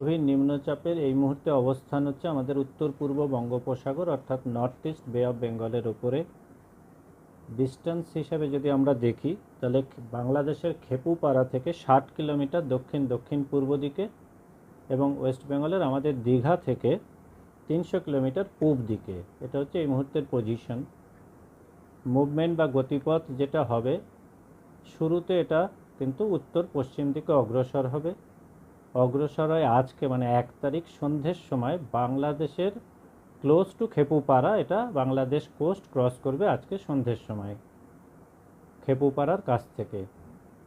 গভীর নিম্নচাপের এই মুহূর্তে অবস্থান হচ্ছে আমাদের উত্তর পূর্ব বঙ্গোপসাগর, অর্থাৎ নর্থ ইস্ট বে অফ বেঙ্গলের উপরে। ডিস্টেন্স হিসাবে যদি আমরা দেখি, তাহলে বাংলাদেশের খেপুপাড়া থেকে ষাট কিলোমিটার দক্ষিণ দক্ষিণ পূর্ব দিকে এবং ওয়েস্ট বেঙ্গলের আমাদের দীঘা থেকে তিনশো কিলোমিটার পূব দিকে। এটা হচ্ছে এই মুহূর্তের পজিশন মুভমেন্ট বা গতিপথ যেটা হবে, শুরুতে এটা কিন্তু উত্তর পশ্চিম দিকে অগ্রসর হবে। অগ্রসর হয় আজকে মানে এক তারিখ সন্ধ্যের সময় বাংলাদেশের ক্লোজ টু খেপুপাড়া, এটা বাংলাদেশ কোস্ট ক্রস করবে আজকে সন্ধ্যের সময়, খেপুপাড়ার কাছ থেকে।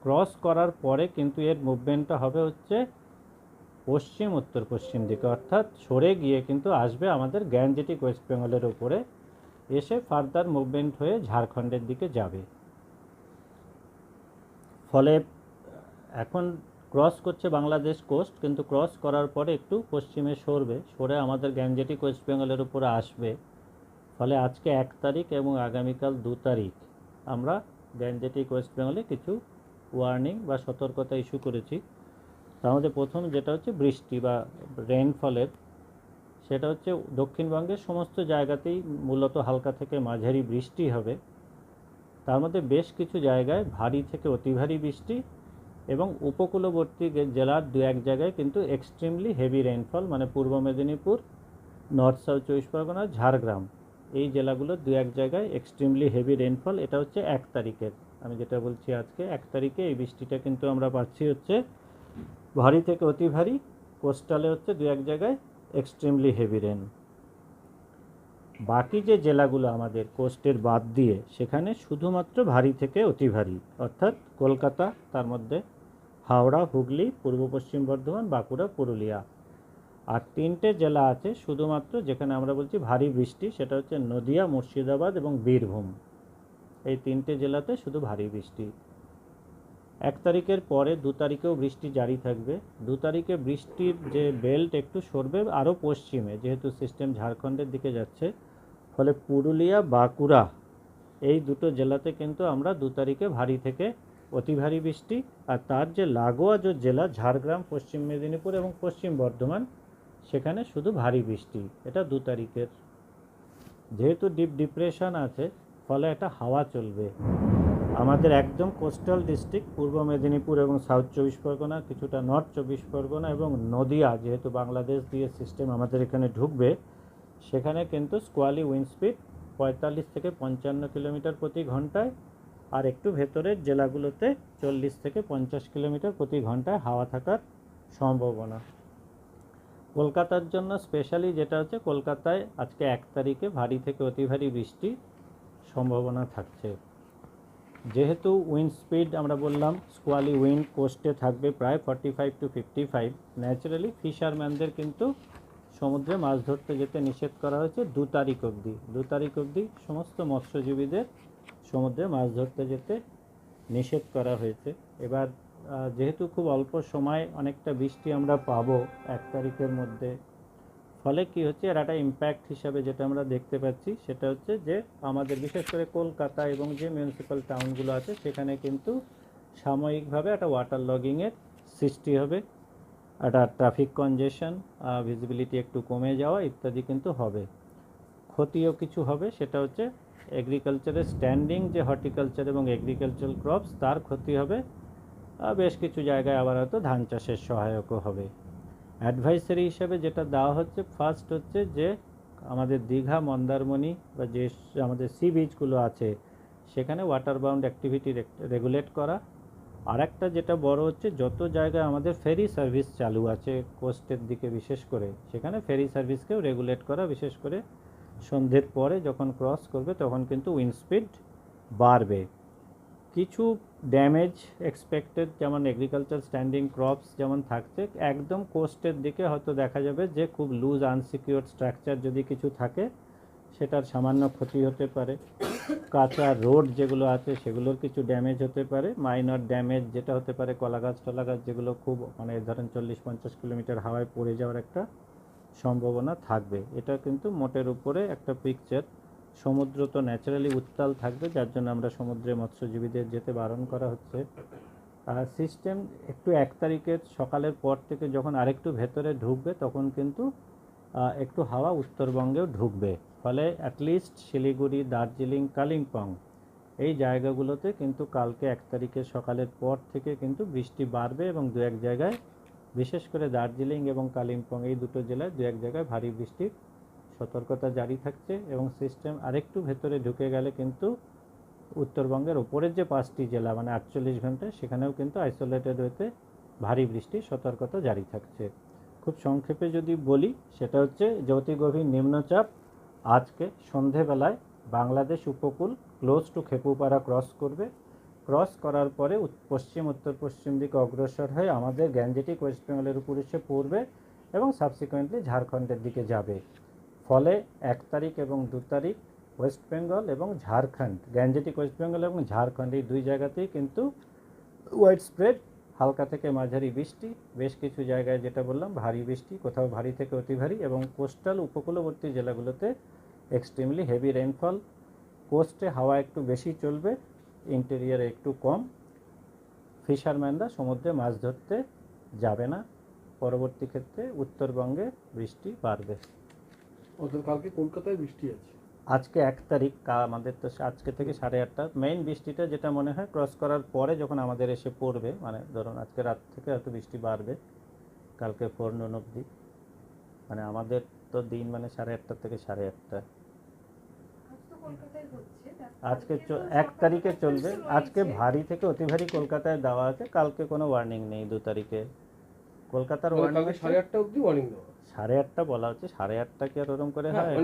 ক্রস করার পরে কিন্তু এর মুভমেন্টটা হবে হচ্ছে পশ্চিম উত্তর পশ্চিম দিকে, অর্থাৎ সরে গিয়ে কিন্তু আসবে আমাদের গ্যাঞ্জেটিক ওয়েস্ট বেঙ্গলের উপরে, এসে ফার্দার মুভমেন্ট হয়ে ঝাড়খণ্ডের দিকে যাবে। ফলে এখন ক্রস করছে বাংলাদেশ কোস্ট কিন্তু ক্রস করার পরে একটু পশ্চিমে সরবে, সরে আমাদের গ্যাঞ্জেটিক ওয়েস্ট বেঙ্গলের উপরে আসবে। ফলে আজকে এক তারিখ এবং আগামীকাল দু তারিখ আমরা গ্যাঞ্জেটিক ওয়েস্ট বেঙ্গলে কিছু ওয়ার্নিং বা সতর্কতা ইস্যু করেছি। তার মধ্যে প্রথম যেটা হচ্ছে বৃষ্টি বা রেইনফলের সেটা হচ্ছে দক্ষিণবঙ্গের সমস্ত জায়গাতেই মূলত হালকা থেকে মাঝারি বৃষ্টি হবে। তার মধ্যে বেশ কিছু জায়গায় ভারী থেকে অতি ভারী বৃষ্টি এবং উপকূলবর্তী জেলার দু এক জায়গায় কিন্তু এক্সট্রিমলি হেভি রেইনফল মানে পূর্ব মেদিনীপুর নর্থ সাউথ চব্বিশ পরগনা, ঝাড়গ্রাম। এই জেলাগুলো দু এক জায়গায় এক্সট্রিমলি হেভি রেইনফল এটা হচ্ছে এক তারিখের। আমি যেটা বলছি আজকে, এক তারিখে এই বৃষ্টিটা কিন্তু আমরা পাচ্ছি হচ্ছে ভারী থেকে অতি ভারী কোস্টালে হচ্ছে দু এক জায়গায় এক্সট্রিমলি হেভি রেন বাকি যে জেলাগুলো আমাদের কোস্টের বাদ দিয়ে, সেখানে শুধুমাত্র ভারী থেকে অতি ভারী, অর্থাৎ কলকাতা, তার মধ্যে হাওড়া, হুগলি, পূর্ব পশ্চিম বর্ধমান, বাঁকুড়া, পুরুলিয়া। আর তিনটে জেলা আছে শুধুমাত্র যেখানে আমরা বলছি ভারী বৃষ্টি, সেটা হচ্ছে নদিয়া, মুর্শিদাবাদ এবং বীরভূম। এই তিনটে জেলাতে শুধু ভারী বৃষ্টি। এক তারিখের পরে দু তারিখেও বৃষ্টি জারি থাকবে। দু তারিখে বৃষ্টির যে বেল্ট একটু সরবে আরও পশ্চিমে, যেহেতু সিস্টেম ঝাড়খণ্ডের দিকে যাচ্ছে। ফলে পুরুলিয়া, বাঁকুড়া, এই দুটো জেলাতে কিন্তু আমরা দু তারিখে ভারী থেকে অতি ভারী বৃষ্টি আর তার যে লাগোয়া যে জেলা ঝাড়গ্রাম, পশ্চিম মেদিনীপুর এবং পশ্চিম বর্ধমান, সেখানে শুধু ভারী বৃষ্টি। এটা দু তারিখের। যেহেতু ডিপ ডিপ্রেশন আছে, ফলে একটা হাওয়া চলবে। আমাদের একদম কোস্টাল ডিস্ট্রিক্ট, পূর্ব মেদিনীপুর এবং সাউথ চব্বিশ পরগনা, কিছুটা নর্থ চব্বিশ পরগনা এবং নদিয়া, যেহেতু বাংলাদেশ দিয়ে সিস্টেম আমাদের এখানে ঢুকবে, সেখানে কিন্তু স্কোয়ালি উইন্ড স্পিড পঁয়তাল্লিশ থেকে পঞ্চান্ন কিলোমিটার প্রতি ঘন্টায় আর একটু ভেতরের জেলাগুলোতে চল্লিশ থেকে পঞ্চাশ কিলোমিটার প্রতি ঘন্টায় হাওয়া থাকার সম্ভাবনা। কলকাতার জন্য স্পেশালি যেটা হচ্ছে কলকাতায় আজকে এক তারিখে ভারী থেকে অতি ভারী বৃষ্টি সম্ভাবনা থাকছে। যেহেতু উইন্ড স্পিড আমরা বললাম স্কোয়ালি উইন্ড কোস্টে থাকবে প্রায় forty five to fifty five naturally ফিশারম্যানদের কিন্তু সমুদ্রে মাছ ধরতে যেতে নিষেধ করা হয়েছে দু তারিখ অবধি। দু তারিখ অবধি সমস্ত মৎস্যজীবীদের সমুদ্রে মাছ ধরতে যেতে নিষেধ করা হয়েছে। এবার যেহেতু খুব অল্প সময় অনেকটা বৃষ্টি আমরা পাবো এক তারিখের মধ্যে, ফলে কি হচ্ছে, এর একটা ইম্প্যাক্ট হিসাবে যেটা আমরা দেখতে পাচ্ছি, সেটা হচ্ছে যে আমাদের, বিশেষ করে কলকাতা এবং যে মিউনিসিপ্যাল টাউনগুলো আছে, সেখানে কিন্তু সাময়িকভাবে একটা ওয়াটার লগিংয়ের সৃষ্টি হবে, একটা ট্রাফিক কনজেশন ভিজিবিলিটি একটু কমে যাওয়া ইত্যাদি কিন্তু হবে। ক্ষতিও কিছু হবে, সেটা হচ্ছে এগ্রিকালচারের স্ট্যান্ডিং যে হর্টিকালচার এবং এগ্রিকালচারাল ক্রপস তার ক্ষতি হবে। বেশ কিছু জায়গায় আবার হয়তো ধান চাষের সহায়কও হবে। অ্যাডভাইসারি হিসেবে যেটা দেওয়া হচ্ছে ফার্স্ট হচ্ছে যে আমাদের দীঘা, মন্দারমণি বা যে আমাদের সি বিচগুলো আছে, সেখানে ওয়াটার বাউন্ড অ্যাক্টিভিটি রেগুলেট করা। আর একটা যেটা বড় হচ্ছে, যত জায়গায় আমাদের ফেরি সার্ভিস চালু আছে কোস্টের দিকে বিশেষ করে, সেখানে ফেরি সার্ভিসকেও রেগুলেট করা, বিশেষ করে সন্ধ্যের পরে যখন ক্রস করবে, তখন কিন্তু উইন্ড স্পিড বাড়বে। কিছু ড্যামেজ এক্সপেক্টেড যেমন এগ্রিকালচার স্ট্যান্ডিং ক্রপস যেমন থাকছে, একদম কোস্টের দিকে হয়তো দেখা যাবে যে খুব লুজ আনসিকিউর স্ট্রাকচার যদি কিছু থাকে, সেটার সামান্য ক্ষতি হতে পারে। কাঁচা রোড যেগুলো আছে, সেগুলোর কিছু ড্যামেজ হতে পারে। মাইনর ড্যামেজ যেটা হতে পারে কলা গাছ গাছ যেগুলো খুব মানে ধরেন চল্লিশ পঞ্চাশ কিলোমিটার হাওয়ায় পড়ে যাওয়ার একটা সম্ভাবনা থাকবে। এটা কিন্তু মোটের উপরে একটা পিকচার সমুদ্র তো ন্যাচারালি উত্তাল থাকবে, যার জন্য আমরা সমুদ্রে মৎস্যজীবীদের যেতে বারণ করা হচ্ছে। আর সিস্টেম একটু এক তারিখের সকালের পর থেকে যখন আরেকটু ভেতরে ঢুকবে, তখন কিন্তু একটু হাওয়া উত্তরবঙ্গেও ঢুকবে। ফলে অ্যাটলিস্ট শিলিগুড়ি, দার্জিলিং, কালিম্পং এই জায়গাগুলোতে কিন্তু কালকে এক তারিখের সকালের পর থেকে কিন্তু বৃষ্টি বাড়বে এবং দু এক জায়গায় বিশেষ করে দার্জিলিং এবং কালিম্পং, এই দুটো জেলায় দু এক জায়গায় ভারী বৃষ্টির সতর্কতা জারি থাকছে এবং সিস্টেম আরেকটু ভেতরে ঢুকে গেলে কিন্তু উত্তরবঙ্গের ওপরের যে পাঁচটি জেলা মানে আটচল্লিশ ঘন্টায় সেখানেও কিন্তু আইসোলেটেড হতে ভারী বৃষ্টির সতর্কতা জারি থাকছে। খুব সংক্ষেপে যদি বলি, সেটা হচ্ছে যে অতি গভীর নিম্নচাপ আজকে সন্ধেবেলায় বাংলাদেশ উপকূল ক্লোজ টু খেপুপাড়া ক্রস করবে। ক্রস করার পরে পশ্চিম, উত্তর, পশ্চিম দিকে অগ্রসর হয়ে আমাদের গ্যাঞ্জেটিক ওয়েস্ট বেঙ্গলের উপর এসে পড়বে এবং সাবসিকুয়েন্টলি ঝাড়খণ্ডের দিকে যাবে। ফলে এক তারিখ এবং দু তারিখ ওয়েস্ট বেঙ্গল এবং ঝাড়খণ্ড গ্যাঞ্জেটিক ওয়েস্ট বেঙ্গল এবং ঝাড়খণ্ড এই দুই জায়গাতেই কিন্তু ওয়াইড স্প্রেড হালকা থেকে মাঝারি বৃষ্টি, বেশ কিছু জায়গায় যেটা বললাম ভারী বৃষ্টি, কোথাও ভারী থেকে অতি ভারী এবং কোস্টাল উপকূলবর্তী জেলাগুলোতে এক্সট্রিমলি হেভি রেনফল কোস্টে হাওয়া একটু বেশি চলবে ইন্টেরিয়ারে একটু কম। ফিশারম্যানরা সমুদ্রে মাছ ধরতে যাবে না। পরবর্তী ক্ষেত্রে উত্তরবঙ্গে বৃষ্টি বাড়বে। অর্থাৎ কালকে কলকাতায় বৃষ্টি আছে। আজকে এক তারিখ আমাদের তো আজকে থেকে সাড়ে আটটা। মেইন বৃষ্টিটা যেটা মনে হয় ক্রস করার পরে যখন আমাদের এসে পড়বে মানে ধরুন আজকে রাত থেকে হয়তো বৃষ্টি বাড়বে কালকে ফোর নুন অবধি। মানে আমাদের তো দিন মানে সাড়ে আটটা থেকে সাড়ে আটটা আজ তো কলকাতায় হচ্ছে তা আজকে চ- এক তারিখে চলবে। আজকে ভারী থেকে অতি ভারী কলকাতায় দেওয়া আছে। কালকে কোনো ওয়ার্নিং নেই দু তারিখে। কলকাতার মানে ওয়ার্নিং সাড়ে আটটা অবধি ওয়ার্নিং দেওয়া সাড়ে আটটা বলা হচ্ছে। সাড়ে আটটা কি আর ওরকম করে হ্যাঁ,